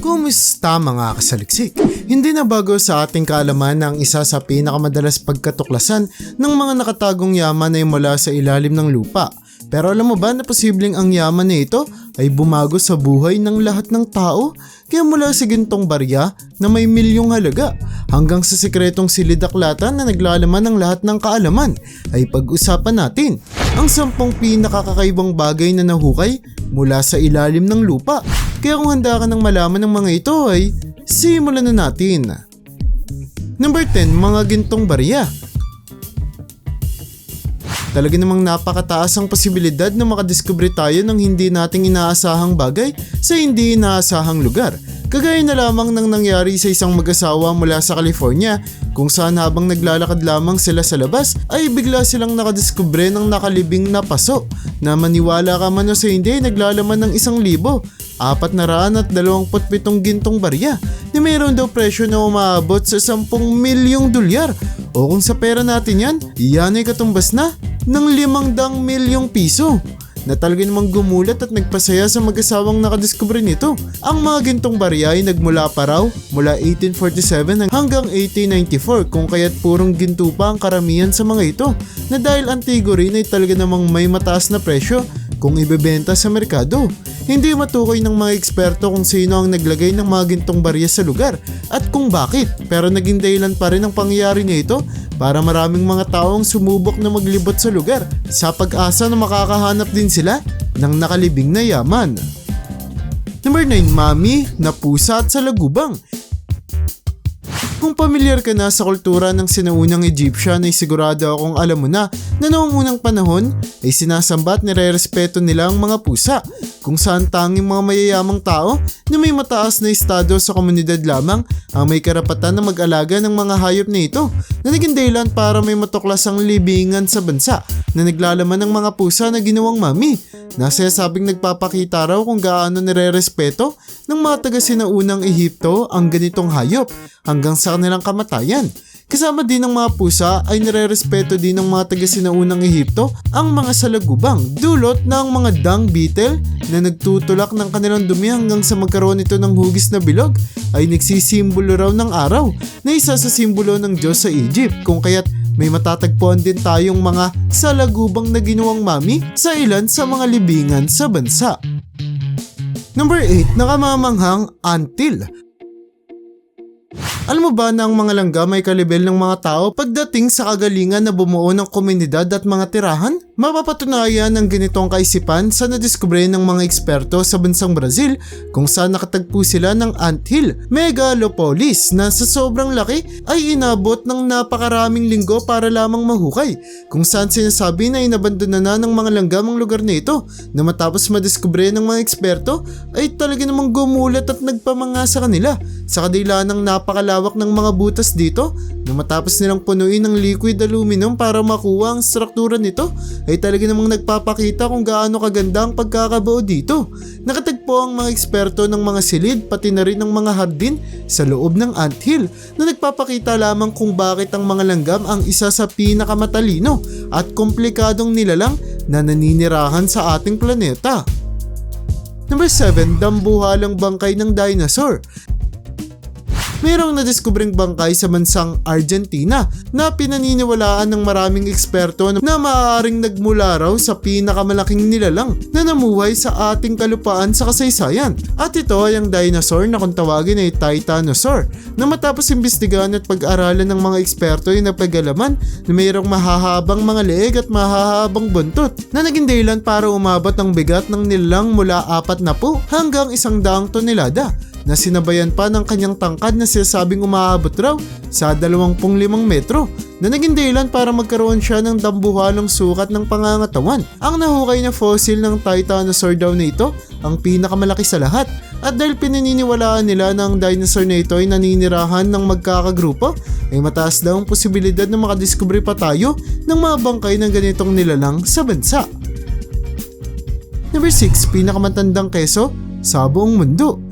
Kumusta mga kasaliksik? Hindi na bago sa ating kaalaman na ang isa sa pinakamadalas pagkatuklasan ng mga nakatagong yaman ay mula sa ilalim ng lupa. Pero alam mo ba na posibleng ang yaman na ito ay bumago sa buhay ng lahat ng tao? Kaya mula sa gintong barya na may milyong halaga hanggang sa sikretong silidaklatan na naglalaman ng lahat ng kaalaman ay pag-usapan natin ang sampung pinakakakaibang bagay na nahukay mula sa ilalim ng lupa. Kaya kung handa ka ng malaman ng mga ito ay simulan na natin. Number 10, mga gintong barya. Talaga namang napakataas ang posibilidad na makadiskubre tayo ng hindi nating inaasahang bagay sa hindi inaasahang lugar. Kagaya na lamang ng nangyari sa isang mag-asawa mula sa California kung saan habang naglalakad lamang sila sa labas ay bigla silang nakadiskubre ng nakalibing na paso na maniwala ka man o sa hindi naglalaman ng isang libo apat na raan at dalawamput pitong gintong barya na mayroon daw presyo na umaabot sa 10 milyong dolyar o kung sa pera natin yan, yan ay katumbas na ng limang milyong piso na talaga namang gumulat at nagpasaya sa mag-asawang nakadiskubre nito. Ang mga gintong barya ay nagmula pa raw mula 1847 hanggang 1894 kung kaya't purong ginto pa ang karamihan sa mga ito na dahil antigo rin ay talaga namang may mataas na presyo kung ibebenta sa merkado. Hindi matukoy ng mga eksperto kung sino ang naglagay ng mga gintong barya sa lugar at kung bakit pero naging dahilan pa rin ang pangyayari nito para maraming mga taong sumubok na maglibot sa lugar sa pag-asa na makakahanap din sila ng nakalibing na yaman. Number 9, Mami na pusa at salagubang. Kung pamilyar ka na sa kultura ng sinaunang Egyptian ay sigurado akong alam mo na na noong unang panahon ay sinasamba at nire-respeto nila ang mga pusa kung saan tanging mga mayayamang tao na may mataas na estado sa komunidad lamang ang may karapatan na mag-alaga ng mga hayop na ito na naging dahilan para may matuklas ang libingan sa bansa na naglalaman ng mga pusa na ginawang mami na sabing nagpapakita raw kung gaano nire-respeto ng mga taga sinaunang Ehipto ang ganitong hayop hanggang sa kanilang kamatayan. Kasama din ng mga pusa ay nire-respeto din ng mga taga sinaunang Ehipto ang mga salagubang dulot ng mga dung beetle na nagtutulak ng kanilang dumi hanggang sa magkaroon ito ng hugis na bilog ay nagsisimbolo raw ng araw na isa sa simbolo ng Diyos sa Egypt kung kaya't may matatagpuan din tayong mga salagubang na ginawang mami sa ilan sa mga libingan sa bansa. Number 8, nakamamanghang antil. Alam mo ba na ang mga langga may kalibel ng mga tao pagdating sa kagalingan na bumuo ng komunidad at mga tirahan? Mapapatunayan ng ganitong kaisipan sa nadiskubre ng mga eksperto sa bansang Brazil kung saan nakatagpo sila ng anthill, megalopolis na sa sobrang laki ay inabot ng napakaraming linggo para lamang mahukay kung saan sinasabi na inabandona na ng mga langgamang lugar na ito na matapos madiskubre ng mga eksperto ay talaga namang gumulat at nagpamanga sa kanila sa kadila ng napakalawak ng mga butas dito na matapos nilang punuin ng liquid aluminum para makuha ang struktura nito ay talaga namang nagpapakita kung gaano kaganda ang pagkakabuo dito. Nakatagpo ang mga eksperto ng mga silid pati na rin ng mga hardin sa loob ng anthill na nagpapakita lamang kung bakit ang mga langgam ang isa sa pinakamatalino at komplikadong nilalang na naninirahan sa ating planeta. Number 7, dambuhalang bangkay ng dinosaur mayroong nadiskubreng bangkay sa bansang Argentina na pinaniniwalaan ng maraming eksperto na maaaring nagmula raw sa pinakamalaking nilalang na namuhay sa ating kalupaan sa kasaysayan. At ito ay ang dinosaur na kung tawagin ay Titanosaur na matapos imbestigahan at pag-aralan ng mga eksperto ay napagalaman na mayroong mahahabang mga leeg at mahahabang buntot na naging dahilan para umabot ang bigat ng nilalang mula 4 na po hanggang isang daang tonelada na sinabayan pa ng kanyang tangkad na sinasabing umaabot raw sa 25 metro na naging dahilan para magkaroon siya ng dambuhalong sukat ng pangangatawan. Ang nahukay na fossil ng Titanosaur daw na ito ang pinakamalaki sa lahat at dahil pinaniniwalaan nila na ang dinosaur na ito ay naninirahan ng magkakagrupo ay mataas daw ang posibilidad na makadiskubre pa tayo ng mga bangkay ng ganitong nilalang sa bansa. Number 6, pinakamatandang keso sa buong mundo.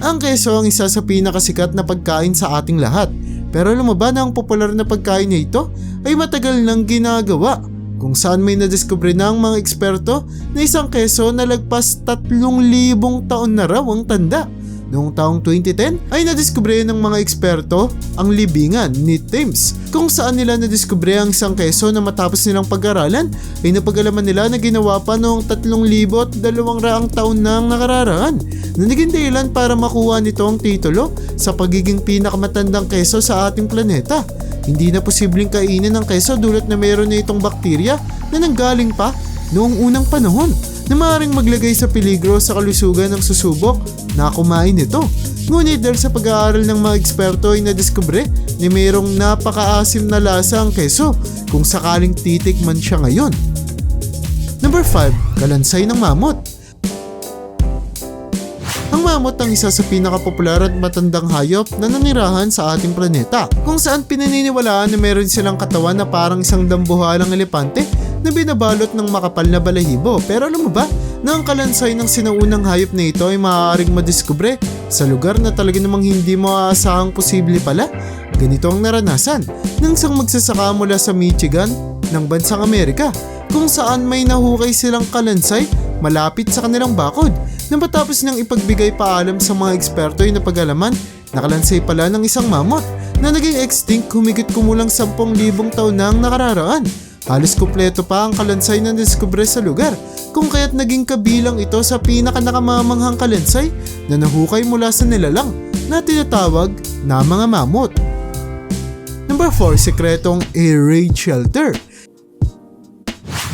Ang keso ang isa sa pinakasikat na pagkain sa ating lahat. Pero alam mo ba na ang popular na pagkain na ito ay matagal nang ginagawa kung saan may nadiskubre na ang mga eksperto na isang keso na lagpas 3,000 taon na raw ang tanda. Noong taong 2010 ay nadiskubre ng mga eksperto ang libingan ni Thames kung saan nila nadiskubre ang isang keso na matapos nilang pag-aralan ay napag-alaman nila na ginawa pa noong 3,200 taon na ang nakararaan na naging dahilan para makuha nito ang titulo sa pagiging pinakamatandang keso sa ating planeta. Hindi na posibleng kainin ang keso dulot na mayroon na itong bakterya na nanggaling pa noong unang panahon na maaaring maglagay sa peligro sa kalusugan ng susubok na kumain nito. Ngunit dahil sa pag-aaral ng mga eksperto ay nadiskubre na mayroong napakaasim na lasa ang keso kung sakaling titikman siya ngayon. Number 5. Kalansay ng mamot ang mamot ang isa sa pinakapopular at matandang hayop na nanirahan sa ating planeta, kung saan pinaniniwalaan na meron silang katawan na parang isang dambuhalang elepante na binabalot ng makapal na balahibo. Pero alam mo ba na ang kalansay ng sinaunang hayop na ito ay maaaring madiskubre sa lugar na talaga namang hindi mo aasahang posible pala? Ganito ang naranasan ng isang magsasaka mula sa Michigan ng bansang Amerika kung saan may nahukay silang kalansay malapit sa kanilang bakod na matapos niyang ipagbigay paalam sa mga eksperto ay napag-alaman na kalansay pala ng isang mamot na naging extinct humigit kumulang 10,000 taon na ang nakararaan. Halos kumpleto pa ang kalansay na diskubre sa lugar kung kaya't naging kabilang ito sa pinaka nakamamanghang kalansay na nahukay mula sa nilalang na tinatawag na mga mamot. Number 4, sikretong air raid shelter.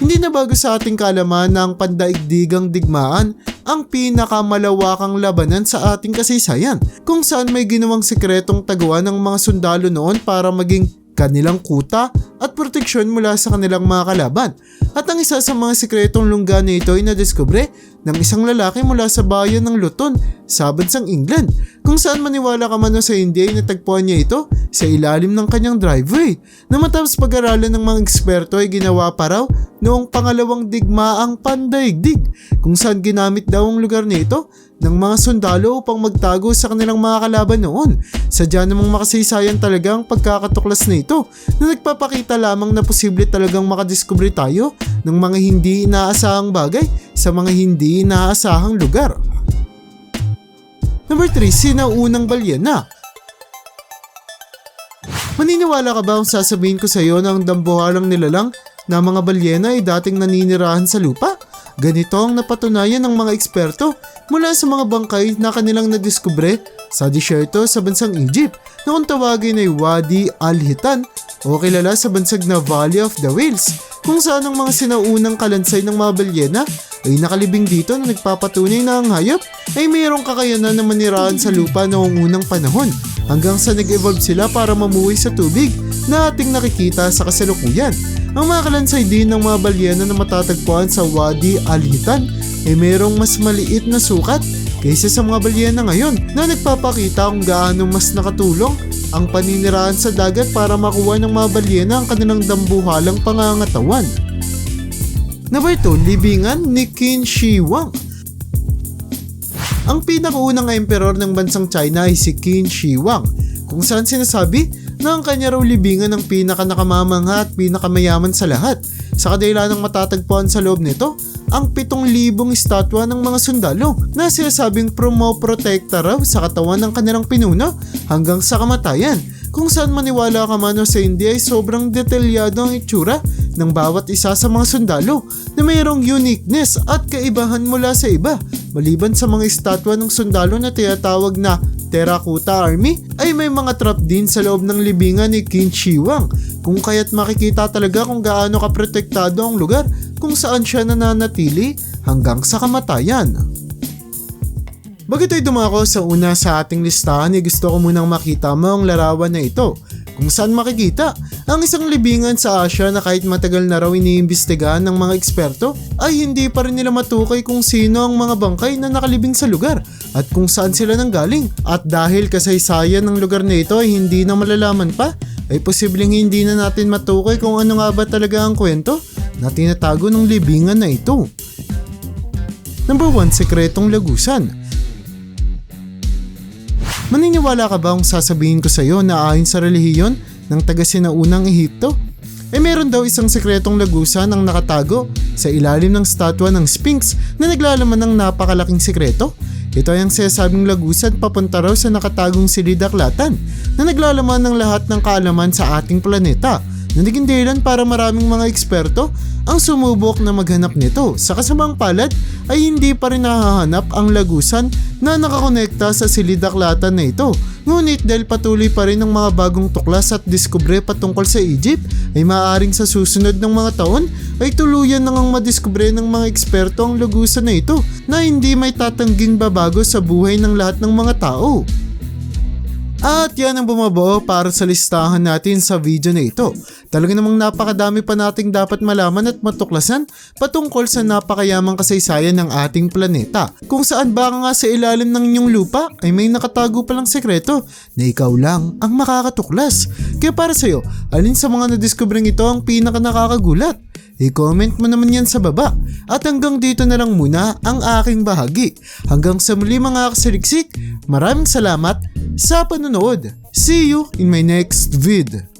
Hindi na bago sa ating kalaman na ang pandaigdigang digmaan ang pinakamalawakang labanan sa ating kasaysayan kung saan may ginawang sikretong taguan ng mga sundalo noon para maging kanilang kuta at proteksyon mula sa kanilang mga kalaban. At ang isa sa mga sikretong lungga na ito ay nadiskubre ng isang lalaki mula sa bayan ng Luton sa bansang England kung saan maniwala ka man o sa hindi ay natagpuan niya ito sa ilalim ng kanyang driveway na matapos pag-aralan ng mga eksperto ay ginawa pa raw noong pangalawang digmaang pandaigdig kung saan ginamit daw ang lugar nito ng mga sundalo upang magtago sa kanilang mga kalaban noon. Sadya namang makasaysayan talaga ang pagkakatuklas na ito na nagpapakita lamang na posible talagang makadiskubre tayo ng mga hindi inaasahang bagay sa mga hindi inaasahang lugar. Number 3, sinaunang balyena. Maniniwala ka ba kung sasabihin ko sa iyo na ang dambuhalang nilalang na mga balyena ay dating naninirahan sa lupa? Ganito ang napatunayan ng mga eksperto mula sa mga bangkay na kanilang nadiskubre sa disyerto sa bansang Egypt na kung tawagin ay Wadi al-Hitan o kilala sa bansag na Valley of the Whales kung saan ang mga sinaunang kalansay ng mga balyena ay nakalibing dito na nagpapatunay na ang hayop ay mayroong kakayanan na manirahan sa lupa noong unang panahon hanggang sa nag-evolve sila para mamuhay sa tubig na ating nakikita sa kasalukuyan. Ang mga kalansay din ng mga balyena na matatagpuan sa Wadi al-Hitan ay mayroong mas maliit na sukat kaysa sa mga balyena ngayon na nagpapakita kung gaano mas nakatulong ang paninirahan sa dagat para makuha ng mga balyena ang kanilang dambuhalang pangangatawan. Number 2, libingan ni Qin Shi Huang. Ang pinakaunang emperor ng bansang China ay si Qin Shi Huang, kung saan sinasabi na ang kanya raw libingan ang pinaka nakamamangha at pinakamayaman sa lahat. Sa kadahilan ng matatagpuan sa loob nito, ang 7,000 estatwa ng mga sundalo na sinasabing promoprotekta raw sa katawan ng kanilang pinuno hanggang sa kamatayan kung saan maniwala ka man o sa hindi ay sobrang detalyado ang itsura ng bawat isa sa mga sundalo na mayroong uniqueness at kaibahan mula sa iba. Maliban sa mga estatwa ng sundalo na tinatawag na Terracotta Army ay may mga trap din sa loob ng libingan ni Qin Shi Huang kung kaya't makikita talaga kung gaano kaprotektado ang lugar kung saan siya nananatili hanggang sa kamatayan. Bago ito'y dumako sa una sa ating listahan, ay gusto ko munang makita mo ang larawan na ito kung saan makikita ang isang libingan sa Asia na kahit matagal na raw iniimbestigahan ng mga eksperto ay hindi pa rin nila matukoy kung sino ang mga bangkay na nakalibing sa lugar at kung saan sila nanggaling. At dahil kasaysayan ng lugar na ito ay hindi na malalaman pa, ay posibleng hindi na natin matukoy kung ano nga ba talaga ang kwento na tinatago ng libingan na ito. Number 1, Sekretong Lagusan Maniniwala ka ba kung sasabihin ko sa iyo na ayon sa relihiyon ng taga-sinaunang Ehipto, ay meron daw isang sekretong lagusan ang nakatago sa ilalim ng statwa ng Sphinx na naglalaman ng napakalaking sekreto? Ito ay ang sinasabing lagusan papunta raw sa nakatagong silidaklatan na naglalaman ng lahat ng kaalaman sa ating planeta na naging dahilan para maraming mga eksperto ang sumubok na maghanap nito. Sa kasamang palad ay hindi pa rin nahahanap ang lagusan na nakakonekta sa silidaklatan na ito. Ngunit dahil patuloy pa rin ang mga bagong tuklas at diskubre patungkol sa Egypt ay maaaring sa susunod ng mga taon ay tuluyan na ngang madiskubre ng mga eksperto ang lagusan na ito na hindi may tatangging babago sa buhay ng lahat ng mga tao. At yan ang bumabuo para sa listahan natin sa video na ito. Talaga namang napakadami pa nating dapat malaman at matuklasan patungkol sa napakayamang kasaysayan ng ating planeta. Kung saan baka nga sa ilalim ng inyong lupa ay may nakatago palang sekreto na ikaw lang ang makakatuklas. Kaya para sa'yo, alin sa mga nadiskubring ito ang pinaka nakakagulat? I-comment mo naman yan sa baba. At hanggang dito na lang muna ang aking bahagi. Hanggang sa muli mga kasaliksik, maraming salamat sa panonood. See you in my next vid.